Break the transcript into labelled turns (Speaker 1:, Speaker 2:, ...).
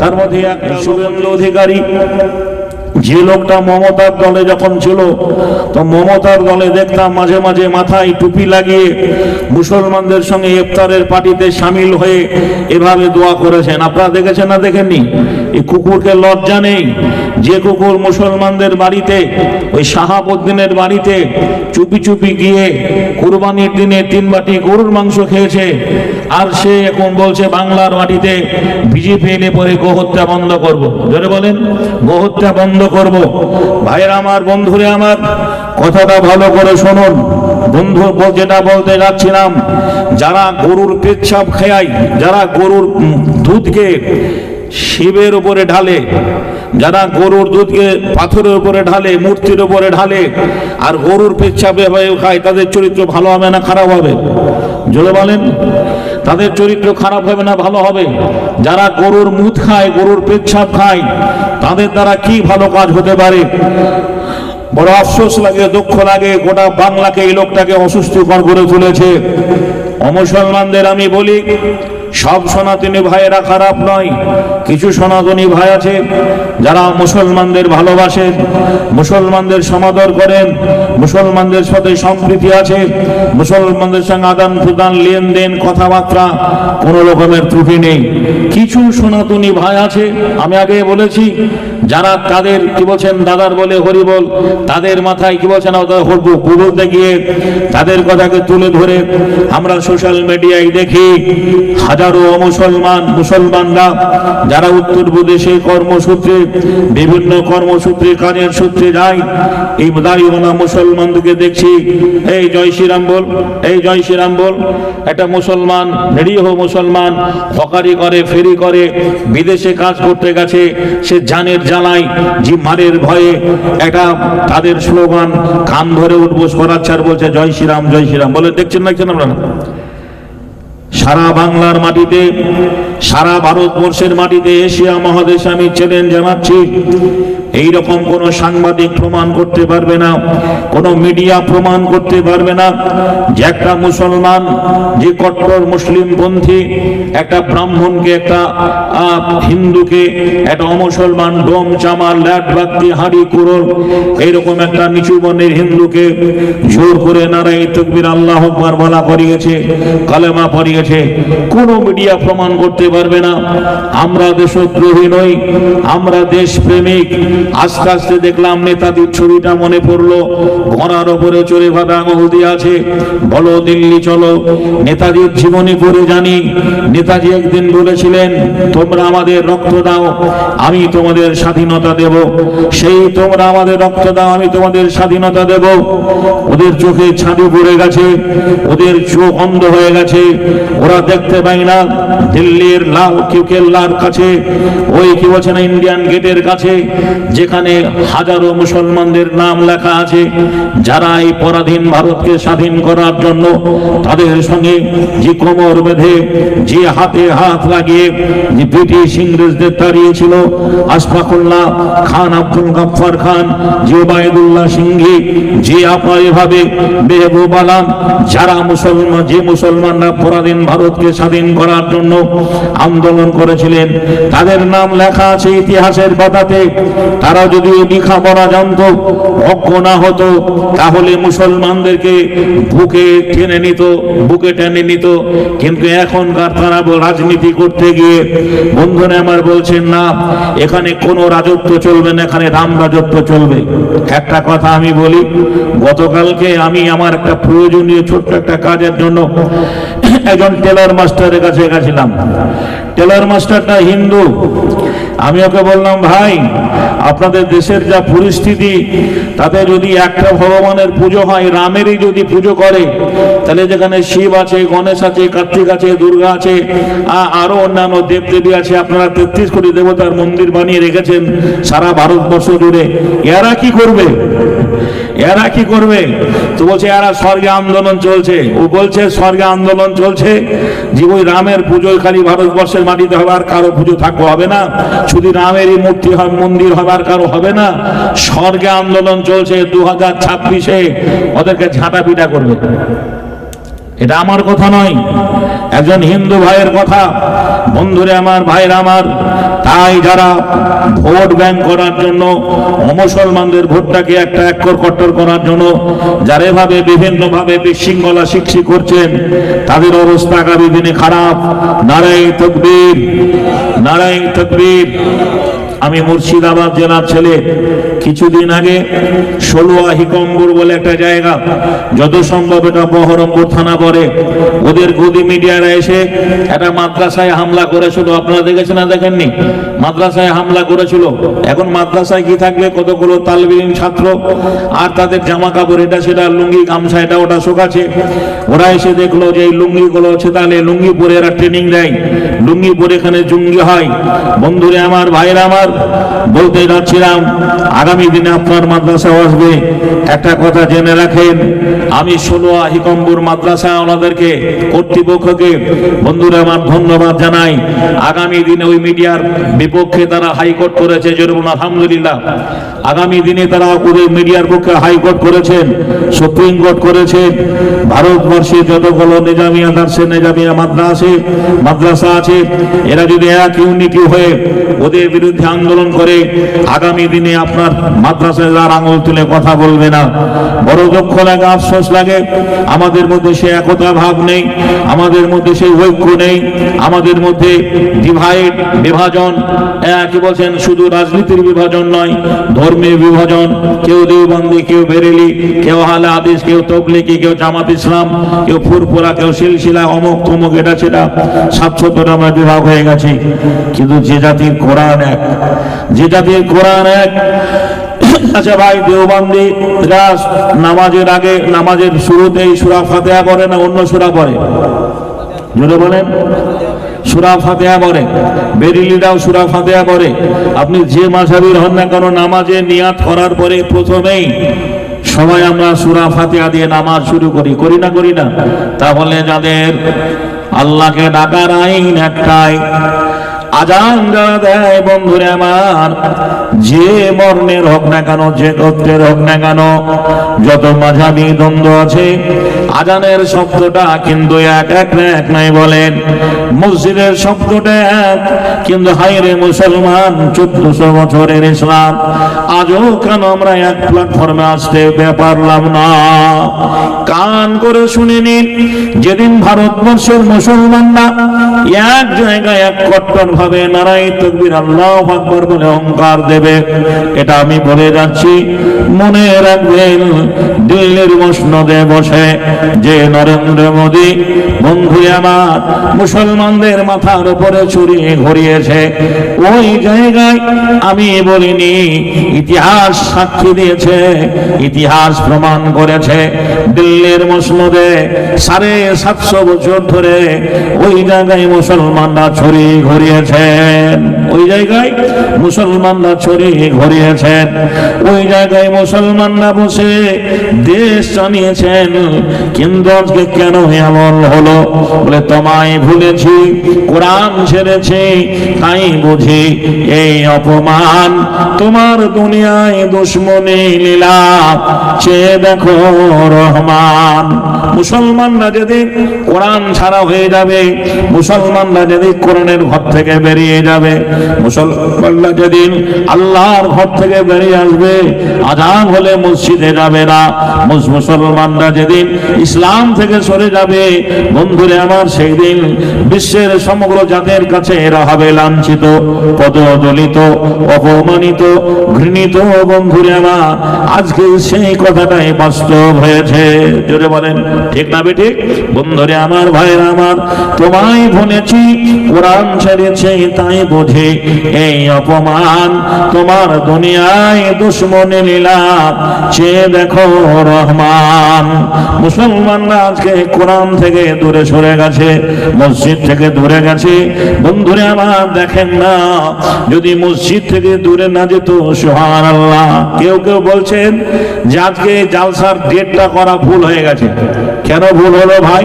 Speaker 1: তার মধ্যে একটা শুভেন্দু অধিকারী, যে লোকটা মমতার দলে যখন ছিল, তো মমতার দলে দেখতাম মাঝে মাঝে মাথায় টুপি লাগিয়ে মুসলমানদের সঙ্গে ইফতারের পার্টিতে সামিল হয়ে এভাবে দোয়া করেছেন। আপনারা দেখেছেন না দেখেননি? এই কুকুরকে লজ্জা নেই। যে কুকুর মুসলমানদের বাড়িতে, ওই শাহাবুদ্দিনের বাড়িতে চুপি চুপি গিয়ে কুরবানির দিনে তিন বাটি গরুর মাংস খেয়েছে, আর সে এখন বলছে, বাংলার মাটিতে বিজেপি এনে পরে গোহত্যা বন্ধ করব। জোরে বলেন গোহত্যা বন্ধ করব। ভাইয়ের আমার, বন্ধুরে আমার, কথাটা ভালো করে শুনুন। বন্ধু যেটা বলতে যাচ্ছিলাম, যারা গরুর পেচ্ছাপ খেয়ায় যারা গরুর দুধকে শিবের উপরে ঢালে, যারা গরুর দুধকে পাথরের উপরে ঢালে, মূর্তির উপরে ঢালে, আর গরুর পেচ্ছাপে হয়ে খায়, তাদের চরিত্র ভালো হবে না খারাপ হবে? জলে বলেন, তাদের চরিত্র খারাপ হবে না ভালো হবে? যারা গরুর মুখ খায়, গরুর পেচ্ছাপ খায়, তাদের দ্বারা কি ভালো কাজ হতে পারে? বড় আফসোস লাগে, দুঃখ লাগে, গোটা বাংলাকে এই লোকটাকে অসুস্থকর করে তুলেছে। অমুসলমানদের আমি বলি সব সনাতনী ভাইয়েরা খারাপ নয়। কিছু সনাতনী ভাই আছে যারা মুসলমানদের ভালোবাসেন মুসলমানদের সমাদর করেন, মুসলমানদের সাথে সম্প্রীতি আছে, মুসলমানদের সঙ্গে আদান প্রদান, লেনদেন, কথাবার্তা, কোনো রকমের ত্রুটি নেই। কিছু সনাতনী ভাই আছে, আমি আগে বলেছি যারা তাদের, কি বলছেন, দাদার বলে হরিবল তাদের মাথায়, কি বলছেন গুগলতে গিয়ে তাদের কথাকে তুলে ধরে আমরা সোশ্যাল মিডিয়ায় দেখি, হাজারো মুসলমান, মুসলমানরা, যারা উত্তর প্রদেশে কর্মসূত্রে, বিভিন্ন কর্মসূত্রে, কাজের সূত্রে যায়, এই দাঁড়িয়ে মুসলমানদেরকে দেখছি, এই জয় শ্রীরাম বল, এই জয় শ্রীরাম বল, একটা মুসলমান, নিরীহ মুসলমান, হকারি করে, ফেরি করে, বিদেশে কাজ করতে গেছে, সে জানের জ্বালায় জি মারের ভয়ে একটা তাদের স্লোগান, কান ধরে উঠবো, স্বরাচ্ছার বলছে, জয় শ্রীরাম জয় শ্রীরাম। বলে, দেখছেন না দেখছেন আপনারা? সারা বাংলার মাটিতে, সারা ভারতবর্ষের মাটিতে এশিয়া মহাদেশে আমি চ্যালেঞ্জ জানাচ্ছি। এই রকম কোন সাংবাদিক প্রমাণ করতে পারবে না, কোন মিডিয়া প্রমাণ করতে পারবে না যে একটা মুসলমান, যে কট্টর মুসলিম পন্থী, একটা ব্রাহ্মণকে, একটা হিন্দুকে, একটা অমুসলমান ডোম চামা ল্যাট বাগদি, হাড়ি কুরল, এইরকম একটা নিচু বর্ণের হিন্দুকে জোর করে নারাই তকবির আল্লাহ বলা করিয়েছে, কালেমা পড়িয়েছে কোন মিডিয়া প্রমাণ করতে পারবে না। আমরা দেশদ্রোহী নই, আমরা দেশপ্রেমিক। আস্তে আস্তে দেখলাম নেতাজির ছবিটা মনে পড়ল, ঘোড়ার ওপরে চড়ে ভাবে আঙুল আছে, বলো দিল্লি চলো, নেতাজির জীবনী পড়ে জানি। নেতাজি একদিন বলেছিলেন, তোমরা আমাদের রক্ত দাও, আমি তোমাদের স্বাধীনতা দেব। সেই তোমরা আমাদের রক্ত দাও, আমি তোমাদের স্বাধীনতা দেব। ওদের চোখে ছাদি পড়ে গেছে, ওদের চোখ অন্ধ হয়ে গেছে। ওরা দেখতে পায় না। দিল্লির লাল কেল্লার কাছে, ওই কি বলছে না ইন্ডিয়ান গেটের কাছে, যেখানে হাজারো মুসলমানদের নাম লেখা আছে যারা এই পরাধীন ভারতকে স্বাধীন করার জন্য তাদের সঙ্গে যে কোমর বেঁধে, যে হাতে হাত লাগিয়ে যে ব্রিটিশ ইংরেজদের তাড়িয়েছিল, আশফাকুল্লাহ খান, আব্দুল গাফফার খান, যে ওবায়দুল্লাহ সিংহি, যে আপা এভাবে মেহবুব আলম যারা মুসলমান, যে মুসলমানরা পরাধীন ভারতকে স্বাধীন করার জন্য আন্দোলন করেছিলেন। তাদের নাম লেখা আছে ইতিহাসের পাতাতে। তারা যদি লেখাপড়া জানতো, অজ্ঞ না হতো, তাহলে মুসলমানদেরকে বুকে টেনে নিত, বুকে টেনে নিত। কিন্তু এখনকার তারা রাজনীতি করতে গিয়ে বন্ধুরা আমার বলছেন, না, এখানে কোনো রাজত্ব চলবে না, এখানে রাম রাজত্ব চলবে। একটা কথা আমি বলি, গতকালকে আমি আমার একটা প্রয়োজনীয় ছোট্ট একটা কাজের জন্য একজন টেলার মাস্টারের কাছে গেছিলাম। টেলার মাস্টারটা হিন্দু। আমি ওকে বললাম, ভাই, আপনাদের দেশের যা পরিস্থিতি, তাতে যদি একটা ভগবানের পুজো হয়, রামেরই যদি পুজো করে, তাহলে যেখানে শিব আছে, গণেশ আছে, কার্তিক আছে, দুর্গা আছে আরও অন্যান্য দেবদেবী আছে, আপনারা তেত্রিশ কোটি দেবতার মন্দির বানিয়ে রেখেছেন সারা ভারতবর্ষ জুড়ে। এরা কি করবে? এরা কি করবে? তো বলছে, এরা স্বর্গে আন্দোলন চলছে। ও বলছে, স্বর্গে আন্দোলন চলছে? যে ওই রামের পুজোয় খালি ভারতবর্ষের মাটিতে হবে, আর কারও পুজো থাকবে হবে না। শুধু রামেরই মূর্তি হয়, মন্দির হবার কারও হবে না? স্বর্গে আন্দোলন চলছে দু হাজার ছাব্বিশে। ওদেরকে ঝাঁটা পিটা করবে। এটা আমার কথা নয়। একজন হিন্দু ভাইয়ের কথা। বন্ধুরে আমার ভাইয়ের আমার, তাই যারা ভোট ব্যাংক করার জন্য অমুসলমানদের ভোটটাকে একটা একর কট্টর করার জন্য যারা এভাবে বিভিন্নভাবে বিশৃঙ্খলা শিক্ষি করছেন, তাদের অবস্থা আগামী দিনে খারাপ। নারাই তকবীর নারাই তকবীর। আমি মুর্শিদাবাদ জেলার ছেলে। কিছুদিন আগে ষোলোয়া হিকম্বর বলে একটা জায়গা, যত সম্ভব এটা বহরমপুর থানা পড়ে। ওদের গদি মিডিয়ারা এসে একটা মাদ্রাসায় হামলা করেছিল। আপনারা দেখেছেন না দেখেননি? মাদ্রাসায় হামলা করেছিল। এখন মাদ্রাসায় কি থাকবে কতগুলো তালবিলীন ছাত্র? আর তাদের জামা কাপড় এটা সেটা, লুঙ্গি গামছা এটা, ওটা শোকাছে ওরা এসে দেখল যে এই লুঙ্গিগুলো হচ্ছে তাহলে লুঙ্গি পরে এরা ট্রেনিং দেয়। লুঙ্গি পরে এখানে জুঙ্গি হয়। বন্ধুরে, আমার ভাইরা আমার বলতে যাচ্ছিলাম, আগামী দিনে আপনার মাদ্রাসা আসবে। একটা কথা জেনে রাখেন, আমি ষোলো হিকম্বুর মাদ্রাসা ওনাদেরকে কর্তৃপক্ষকে, বন্ধুরা আমার ধন্যবাদ জানাই। আগামী দিনে ওই মিডিয়ার বিপক্ষে তারা হাইকোর্ট করেছে যেরকম আলহামদুলিল্লাহ। আগামী দিনে তারা ওদের মিডিয়ার পক্ষে হাইকোর্ট করেছেন, সুপ্রিম কোর্ট করেছেন। ভারতবর্ষে যতগুলো নিজামিয়া দার্সে নিজামিয়া মাদ্রাসে, মাদ্রাসা আছে, এরা যদি এক ইউনিটি হয়ে ওদের বিরুদ্ধে আন্দোলন করে আগামী দিনে আপনার মাদ্রাসায় যার আঙুল তুলে কথা বলবে না। বড় দুঃখ লাগে আফসোস লাগে। আমাদের মধ্যে সে একতা ভাব নেই আমাদের মধ্যে সেই ঐক্য নেই আমাদের মধ্যে ডিভাইড বিভাজন আহ, কি বলছেন শুধু রাজনীতির বিভাজন নয় ধর্মের বিভাজন। কেউ দেওবন্দি কেউ বেরেলি কেউ হালে আদিস কেউ তবলিকি কেউ জামাত ইসলাম কেউ ফুরফুরা কেউ সিলসিলা অমুক তমুক এটা সেটা সাতশোটা আমরা বিভাগ হয়ে গেছে। কিন্তু যে জাতির কোরআন এক যে জাতির কোরআন এক। আচ্ছা ভাই, দেওবন্দি রাস নামাজের আগে, নামাজের শুরুতেই সুরা ফাতেহা করে না অন্য সুরা পড়ে? জোরে বলেন। সুরা ফাতেহা পড়ে। বেরিলিরাও সুরা ফাতেহা পড়ে। আপনি যে মাঝাবির হন না কেন, নামাজে নিয়াত করার পরে প্রথমেই সবাই আমরা সুরা ফাতেহা দিয়ে নামাজ শুরু করি। করি না করি না? তাহলে যাদের আল্লাহকে ডাকার আইন একটাই আজান দেয়, বন্ধুরে আমার, যে বর্ণের হোক না কেন, যে গোত্রের হোক না কেন, যত মাঝাবি দ্বন্দ্ব আছে আজানের শব্দটা কিন্তু এক এক না এক নাই বলেন। মসজিদের শব্দটা এক, কিন্তু হাইরে মুসলমান চোদ্দশো বছরের ইসলাম। আজও কেন আমরা এক প্ল্যাটফর্মে আসতে পারলাম না? কান করে শুনে নিন, যেদিন ভারতবর্ষের মুসলমানরা এক জায়গায় এক কট্টর ভাবে নারাই তকবির আল্লাহ আকবর বলে অহংকার দেবে, এটা আমি বলে যাচ্ছি। মনে রাখবেন, দিল্লির মসনদে বসে যে নরেন্দ্র মোদী, বন্ধু আমার, মুসলমানদের মাথার উপরে ছুরি ঘুরিয়েছে। ওই জায়গায় আমি বলিনি, ইতিহাস সাক্ষী দিয়েছে, ইতিহাস প্রমাণ করেছে। দিল্লির মসনদে সাড়ে সাতশো বছর ধরে ওই জায়গায় মুসলমানরা ছড়ি ঘুরিয়েছেন। ওই জায়গায় মুসলমানরা ছড়ি ঘুরিয়েছেন। ওই জায়গায় মুসলমানরা বসে দেশ জানিয়েছেন কিন্তু আজকে কেন এমন হলো? বলে, তোমায় ভুলেছি, কোরআন ছেড়েছি, তাই বুঝি এই অপমান। তোমার দুনিয়ায় দুশ্মনী লীলা চেয়ে দেখো রহমান। মুসলমানরা যদি কোরআন ছাড়া হয়ে যাবে, মুসলমানরা যদি কোরআনের ঘর থেকে বেরিয়ে যাবে, মুসলমানরা যেদিন আল্লাহর ঘর থেকে বেরিয়ে আসবে, আজান হলে মসজিদে যাবে না। মুসলমানরা যেদিন ইসলাম থেকে সরে যাবে। বন্ধুরে আমার সেই দিন বিশ্বের সমগ্র জাতের কাছে এরা হবে লাঞ্ছিত, পদদলিত, অপমানিত, ঘৃণিত। বন্ধুরে আমার, আজকে সেই কথাটাই বাস্তব হয়েছে। জোরে বলেন, ঠিক না বেঠিক? বন্ধুরে আমার, ভাইয়ের আমার, তোমায় ভুলেছি, কোরআন ছেড়েছে, তাই বোঝে এই অপমান। তোমার দুনিয়ায় দুশ্মনে নিলাম চেয়ে দেখো রহমান। মুসলমানরা আজকে কোরআন থেকে দূরে সরে গেছে, মসজিদ থেকে দূরে গেছে। বন্ধুরে, আমার দেখেন না, যদি মসজিদ থেকে দূরে না যেত সোহান আল্লাহ কেউ কেউ বলছেন যে আজকে জালসার ডেটটা করা ভুল হয়ে গেছে। কেন ভুল হলো ভাই?